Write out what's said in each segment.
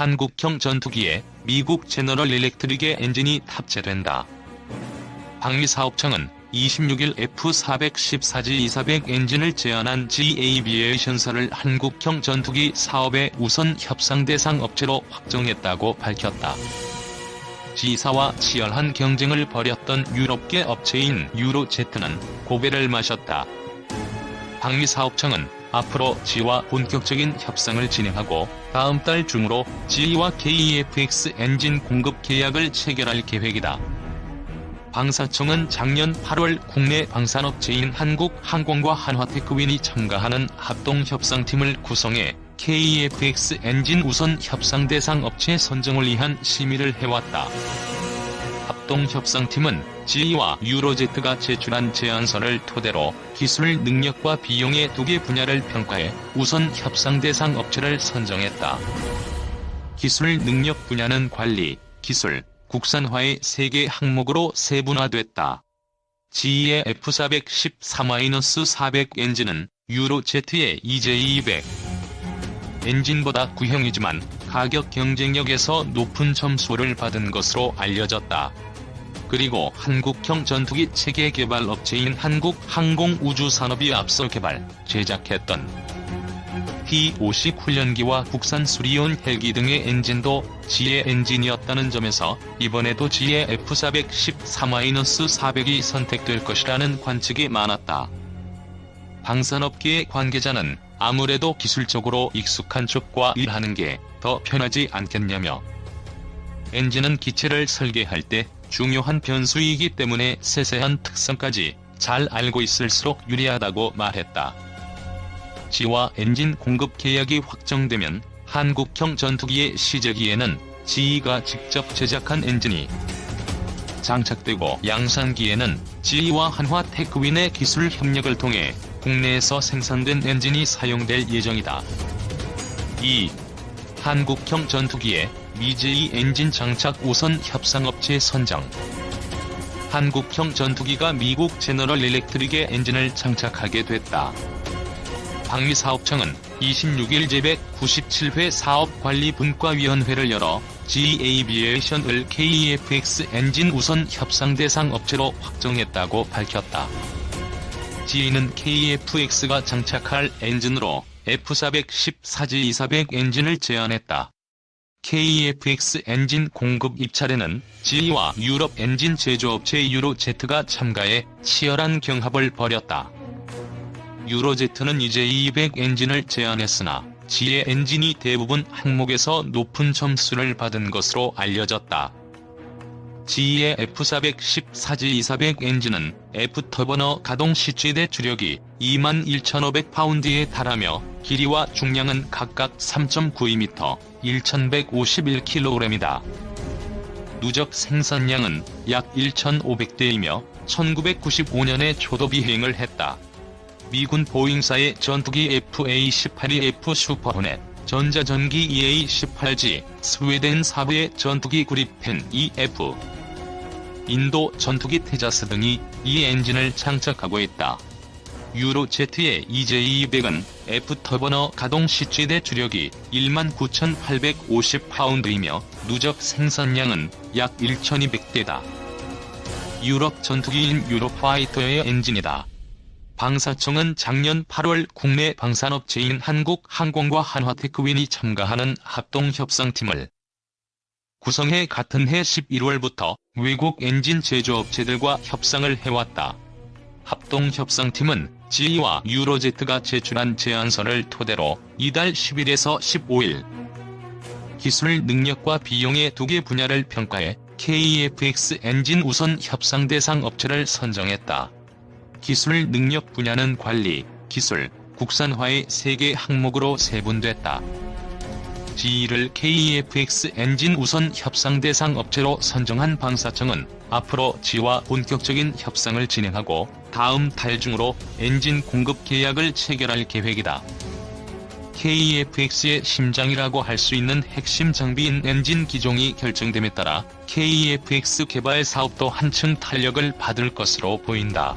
한국형 전투기에 미국 제너럴 일렉트릭의 엔진이 탑재된다. 방위 사업청은 26일 F414G200 엔진을 제안한 G-Aviation사를 한국형 전투기 사업의 우선 협상 대상 업체로 확정했다고 밝혔다. G사와 치열한 경쟁을 벌였던 유럽계 업체인 유로제트는 고배를 마셨다. 방위사업청은 앞으로 G와 본격적인 협상을 진행하고 다음 달 중으로 G와 KEFX 엔진 공급 계약을 체결할 계획이다. 방사청은 작년 8월 국내 방산업체인 한국항공과 한화테크윈이 참가하는 합동협상팀을 구성해 KEFX 엔진 우선 협상 대상 업체 선정을 위한 심의를 해왔다. 합동협상팀은 G와 유로제트가 제출한 제안서를 토대로 기술 능력과 비용의 두 개 분야를 평가해 우선 협상 대상 업체를 선정했다. 기술 능력 분야는 관리, 기술, 국산화의 세 개 항목으로 세분화됐다. G의 F414-400 엔진은 유로제트의 EJ200 엔진보다 구형이지만 가격 경쟁력에서 높은 점수를 받은 것으로 알려졌다. 그리고 한국형 전투기 체계 개발 업체인 한국항공우주산업이 앞서 개발, 제작했던 P-50 훈련기와 국산 수리온 헬기 등의 엔진도 G의 엔진이었다는 점에서 이번에도 G의 F414-400이 선택될 것이라는 관측이 많았다. 방산업계의 관계자는 아무래도 기술적으로 익숙한 쪽과 일하는 게 더 편하지 않겠냐며 엔진은 기체를 설계할 때 중요한 변수이기 때문에 세세한 특성까지 잘 알고 있을수록 유리하다고 말했다. G와 엔진 공급 계약이 확정되면 한국형 전투기의 시제기에는 G가 직접 제작한 엔진이 장착되고 양산기에는 G와 한화 테크윈의 기술 협력을 통해 국내에서 생산된 엔진이 사용될 예정이다. 2. 한국형 전투기에 미제이 엔진 장착 우선 협상업체 선정 한국형 전투기가 미국 제너럴 일렉트릭의 엔진을 장착하게 됐다. 방위사업청은 26일 제197회 사업관리분과위원회를 열어 G-Aviation을 KEFX 엔진 우선 협상 대상 업체로 확정했다고 밝혔다. G는 KEFX가 장착할 엔진으로 F414G200 엔진을 제안했다. KEFX 엔진 공급 입찰에는 G와 유럽 엔진 제조업체 유로제트가 참가해 치열한 경합을 벌였다. 유로제트는 이제 200 엔진을 제안했으나 G의 엔진이 대부분 항목에서 높은 점수를 받은 것으로 알려졌다. G의 F414G200 엔진은 F터버너 가동 시 최대 주력이 21,500파운드에 달하며 길이와 중량은 각각 3.92m, 1,151kg이다. 누적 생산량은 약 1,500대이며 1995년에 초도 비행을 했다. 미군 보잉사의 전투기 FA-18이 F 슈퍼호넷, 전자전기 EA-18G, 스웨덴 사부의 전투기 구리펜 EF, 인도 전투기 테자스 등이 이 엔진을 장착하고 있다. 유로제트의 EJ200은 F터버너 가동 시 최대 주력이 19,850파운드이며 누적 생산량은 약 1,200대다. 유럽 전투기인 유로파이터의 엔진이다. 방사청은 작년 8월 국내 방산업체인 한국항공과 한화테크윈이 참가하는 합동협상팀을 구성해 같은 해 11월부터 외국 엔진 제조업체들과 협상을 해왔다. 합동협상팀은 G와 유로제트가 제출한 제안서를 토대로 이달 10일에서 15일 기술 능력과 비용의 두 개 분야를 평가해 KEFX 엔진 우선 협상 대상 업체를 선정했다. 기술 능력 분야는 관리, 기술, 국산화의 세 개 항목으로 세분됐다. G를 KEFX 엔진 우선 협상 대상 업체로 선정한 방사청은 앞으로 G와 본격적인 협상을 진행하고 다음 달 중으로 엔진 공급 계약을 체결할 계획이다. KEFX의 심장이라고 할 수 있는 핵심 장비인 엔진 기종이 결정됨에 따라 KEFX 개발 사업도 한층 탄력을 받을 것으로 보인다.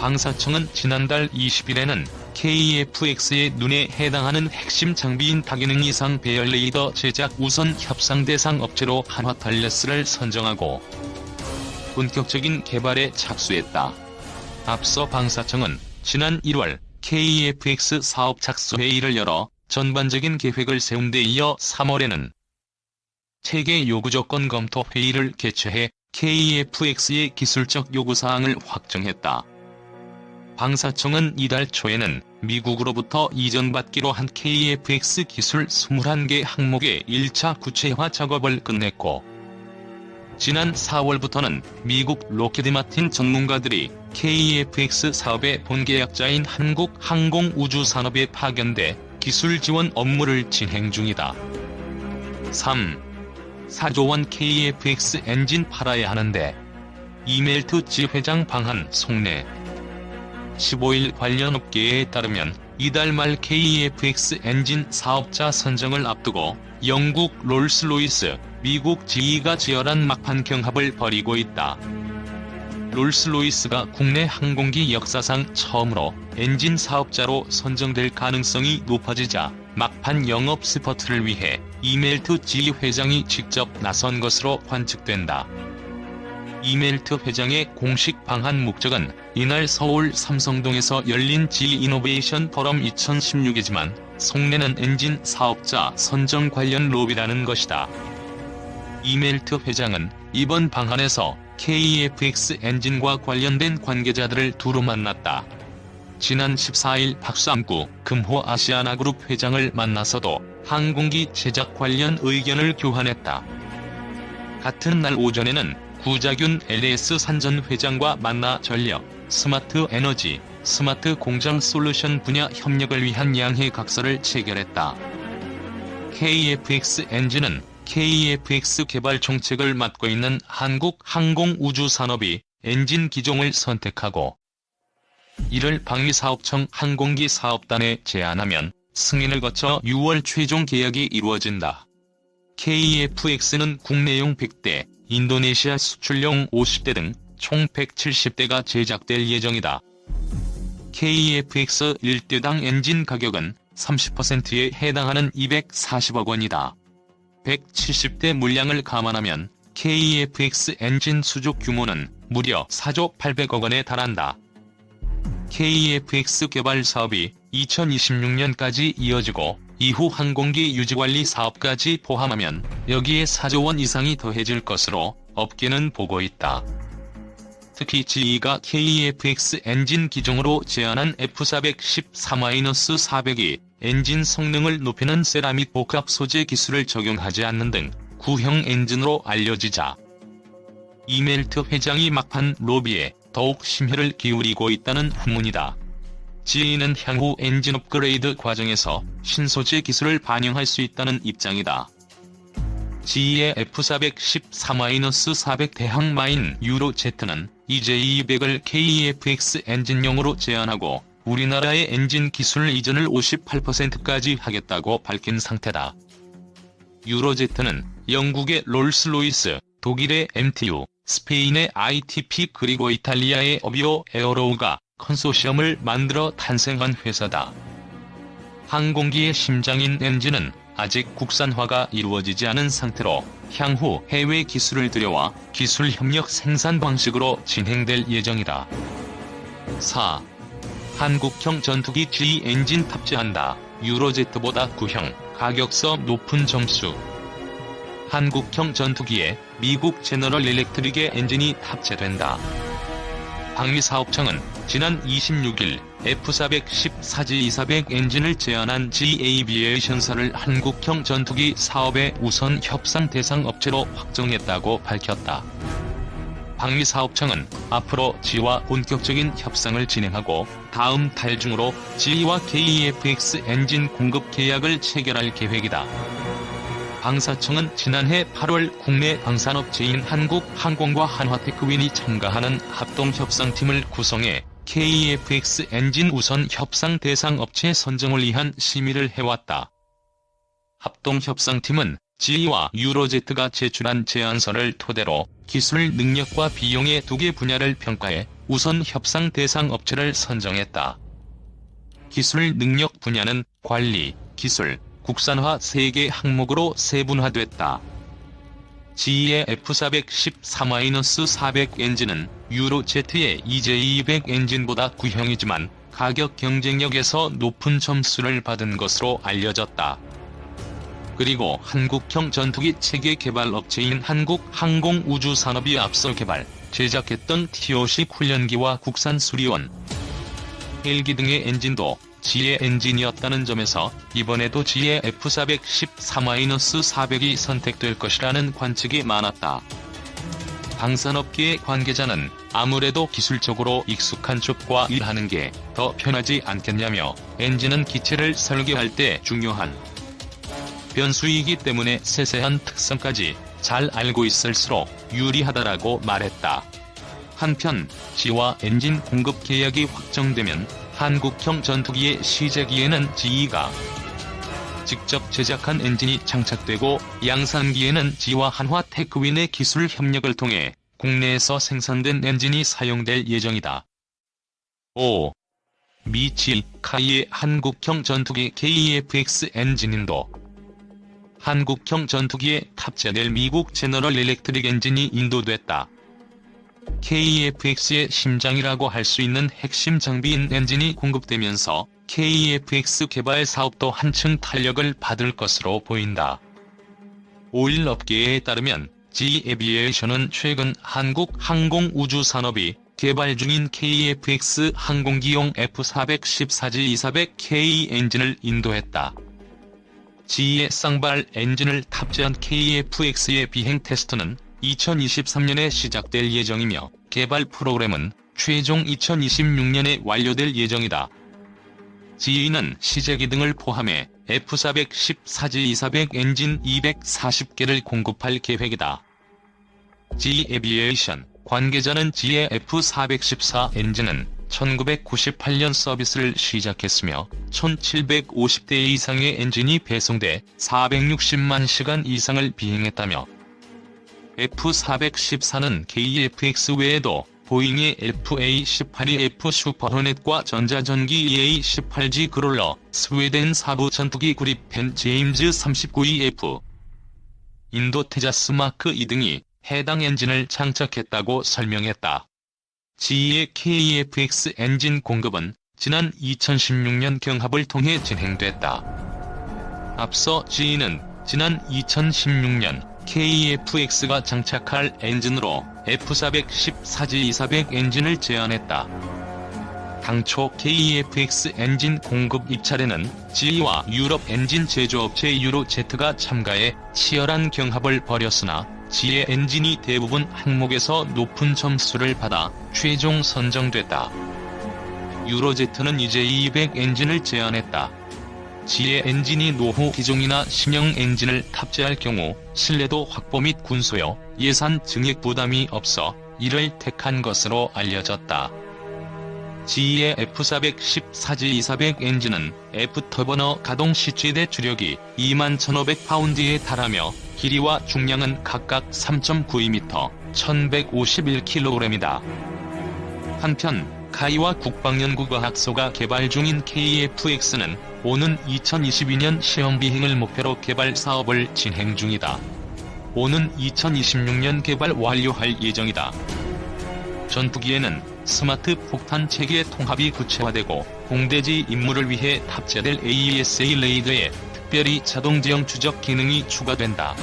방사청은 지난달 20일에는 KFX의 눈에 해당하는 핵심 장비인 다기능 이상 배열 레이더 제작 우선 협상 대상 업체로 한화탈레스를 선정하고 본격적인 개발에 착수했다. 앞서 방사청은 지난 1월 KFX 사업 착수 회의를 열어 전반적인 계획을 세운 데 이어 3월에는 체계 요구 조건 검토 회의를 개최해 KFX의 기술적 요구 사항을 확정했다. 방사청은 이달 초에는 미국으로부터 이전받기로 한 KFX 기술 21개 항목의 1차 구체화 작업을 끝냈고 지난 4월부터는 미국 로키드 마틴 전문가들이 KFX 사업의 본계약자인 한국항공우주산업에 파견돼 기술 지원 업무를 진행 중이다. 3. 4조 원 KFX 엔진 팔아야 하는데 이멜트 지 회장 방한 속내 15일 관련 업계에 따르면 이달 말 KFX 엔진 사업자 선정을 앞두고 영국 롤스로이스, 미국 GE가 치열한 막판 경합을 벌이고 있다. 롤스로이스가 국내 항공기 역사상 처음으로 엔진 사업자로 선정될 가능성이 높아지자 막판 영업 스퍼트를 위해 이멜트 지 회장이 직접 나선 것으로 관측된다. 이멜트 회장의 공식 방한 목적은 이날 서울 삼성동에서 열린 지 이노베이션 포럼 2016이지만 속내는 엔진 사업자 선정 관련 로비라는 것이다. 이멜트 회장은 이번 방한에서 KFX 엔진과 관련된 관계자들을 두루 만났다. 지난 14일 박상구 금호 아시아나그룹 회장을 만나서도 항공기 제작 관련 의견을 교환했다. 같은 날 오전에는 구자균 LS 산전 회장과 만나 전력, 스마트 에너지, 스마트 공장 솔루션 분야 협력을 위한 양해 각서를 체결했다. KFX 엔진은 KFX 개발 정책을 맡고 있는 한국항공우주산업이 엔진 기종을 선택하고 이를 방위사업청 항공기 사업단에 제안하면 승인을 거쳐 6월 최종 계약이 이루어진다. KFX는 국내용 100대, 인도네시아 수출용 50대 등 총 170대가 제작될 예정이다. KFX 1대당 엔진 가격은 30%에 해당하는 240억 원이다. 170대 물량을 감안하면 KFX 엔진 수주 규모는 무려 4조 800억 원에 달한다. KFX 개발 사업이 2026년까지 이어지고 이후 항공기 유지관리 사업까지 포함하면 여기에 4조 원 이상이 더해질 것으로 업계는 보고 있다. 특히 GE가 KFX 엔진 기종으로 제안한 F410-4-400이 엔진 성능을 높이는 세라믹 복합 소재 기술을 적용하지 않는 등 구형 엔진으로 알려지자 이멜트 회장이 막판 로비에 더욱 심혈을 기울이고 있다는 후문이다. GE는 향후 엔진 업그레이드 과정에서 신소재 기술을 반영할 수 있다는 입장이다. GE의 F410-4-400 대항 마인 유로제트는 EJ200을 KEFX 엔진용으로 제안하고 우리나라의 엔진 기술 이전을 58%까지 하겠다고 밝힌 상태다. 유로제트는 영국의 롤스로이스, 독일의 MTU, 스페인의 ITP 그리고 이탈리아의 어비오 에어로우가 컨소시엄을 만들어 탄생한 회사다. 항공기의 심장인 엔진은 아직 국산화가 이루어지지 않은 상태로 향후 해외 기술을 들여와 기술 협력 생산 방식으로 진행될 예정이다. 4. 한국형 전투기 G 엔진 탑재한다. 유로제트보다 구형, 가격서 높은 점수. 한국형 전투기에 미국 제너럴 일렉트릭의 엔진이 탑재된다. 방위사업청은 지난 26일 F410-4G200 엔진을 제안한 G-Aviation사를 한국형 전투기 사업의 우선 협상 대상 업체로 확정했다고 밝혔다. 방위사업청은 앞으로 G와 본격적인 협상을 진행하고 다음 달 중으로 G와 KEFX 엔진 공급 계약을 체결할 계획이다. 방사청은 지난해 8월 국내 방산업체인 한국항공과 한화테크윈이 참가하는 합동협상팀을 구성해 KEFX 엔진 우선 협상 대상 업체 선정을 위한 심의를 해왔다. 합동협상팀은 GE와 유로제트가 제출한 제안서를 토대로 기술 능력과 비용의 두 개 분야를 평가해 우선 협상 대상 업체를 선정했다. 기술 능력 분야는 관리, 기술, 국산화 3개 항목으로 세분화됐다. GE의 F414-400 엔진은 유로 Z의 EJ200 엔진보다 구형이지만 가격 경쟁력에서 높은 점수를 받은 것으로 알려졌다. 그리고 한국형 전투기 체계 개발 업체인 한국항공우주산업이 앞서 개발, 제작했던 T-50 훈련기와 국산 수리원, 헬기 등의 엔진도 지의 엔진이었다는 점에서 이번에도 지의 F414-400이 선택될 것이라는 관측이 많았다. 방산업계의 관계자는 아무래도 기술적으로 익숙한 쪽과 일하는 게 더 편하지 않겠냐며 엔진은 기체를 설계할 때 중요한 변수이기 때문에 세세한 특성까지 잘 알고 있을수록 유리하다라고 말했다. 한편 지와 엔진 공급 계약이 확정되면 한국형 전투기의 시제기에는 GE가 직접 제작한 엔진이 장착되고 양산기에는 지와 한화 테크윈의 기술 협력을 통해 국내에서 생산된 엔진이 사용될 예정이다. 5. 미칠 카이의 한국형 전투기 KEFX 엔진인도 한국형 전투기에 탑재될 미국 제너럴 일렉트릭 엔진이 인도됐다. KEFX의 심장이라고 할 수 있는 핵심 장비인 엔진이 공급되면서 KEFX 개발 사업도 한층 탄력을 받을 것으로 보인다. 오일 업계에 따르면 G 에비에이션은 최근 한국 항공우주산업이 개발 중인 KEFX 항공기용 F414G200K 엔진을 인도했다. G의 쌍발 엔진을 탑재한 KEFX의 비행 테스트는 2023년에 시작될 예정이며 개발 프로그램은 최종 2026년에 완료될 예정이다. GE는 시제기 등을 포함해 F414G200 엔진 240개를 공급할 계획이다. G 에비에이션 관계자는 G의 F414 엔진은 1998년 서비스를 시작했으며 1750대 이상의 엔진이 배송돼 460만 시간 이상을 비행했다며 F414는 KFX 외에도 보잉의 FA-18이 F 슈퍼호넷과 전자전기 EA-18G 그롤러, 스웨덴 사부 전투기 구립펜 제임즈 39EF, 인도 테자스 마크 2 등이 해당 엔진을 장착했다고 설명했다. GE의 KFX 엔진 공급은 지난 2016년 경합을 통해 진행됐다. 앞서 GE는 지난 2016년 KFX가 장착할 엔진으로 F414G200 엔진을 제안했다. 당초 KFX 엔진 공급 입찰에는 GE와 유럽 엔진 제조업체 유로제트가 참가해 치열한 경합을 벌였으나 지의 엔진이 대부분 항목에서 높은 점수를 받아 최종 선정됐다. 유로제트는 이제 200 엔진을 제안했다. 지의 엔진이 노후 기종이나 신형 엔진을 탑재할 경우 신뢰도 확보 및 군소요, 예산 증액 부담이 없어 이를 택한 것으로 알려졌다. GE의 F414G200 엔진은 F터버너 가동 시 최대 주력이 21,500파운드에 달하며 길이와 중량은 각각 3.92m, 1,151kg이다. 한편 카이와 국방연구과학소가 개발 중인 KFX는 오는 2022년 시험 비행을 목표로 개발 사업을 진행 중이다. 오는 2026년 개발 완료할 예정이다. 전투기에는 스마트 폭탄 체계 통합이 구체화되고 공대지 임무를 위해 탑재될 AESA 레이더에 특별히 자동 지형 추적 기능이 추가된다.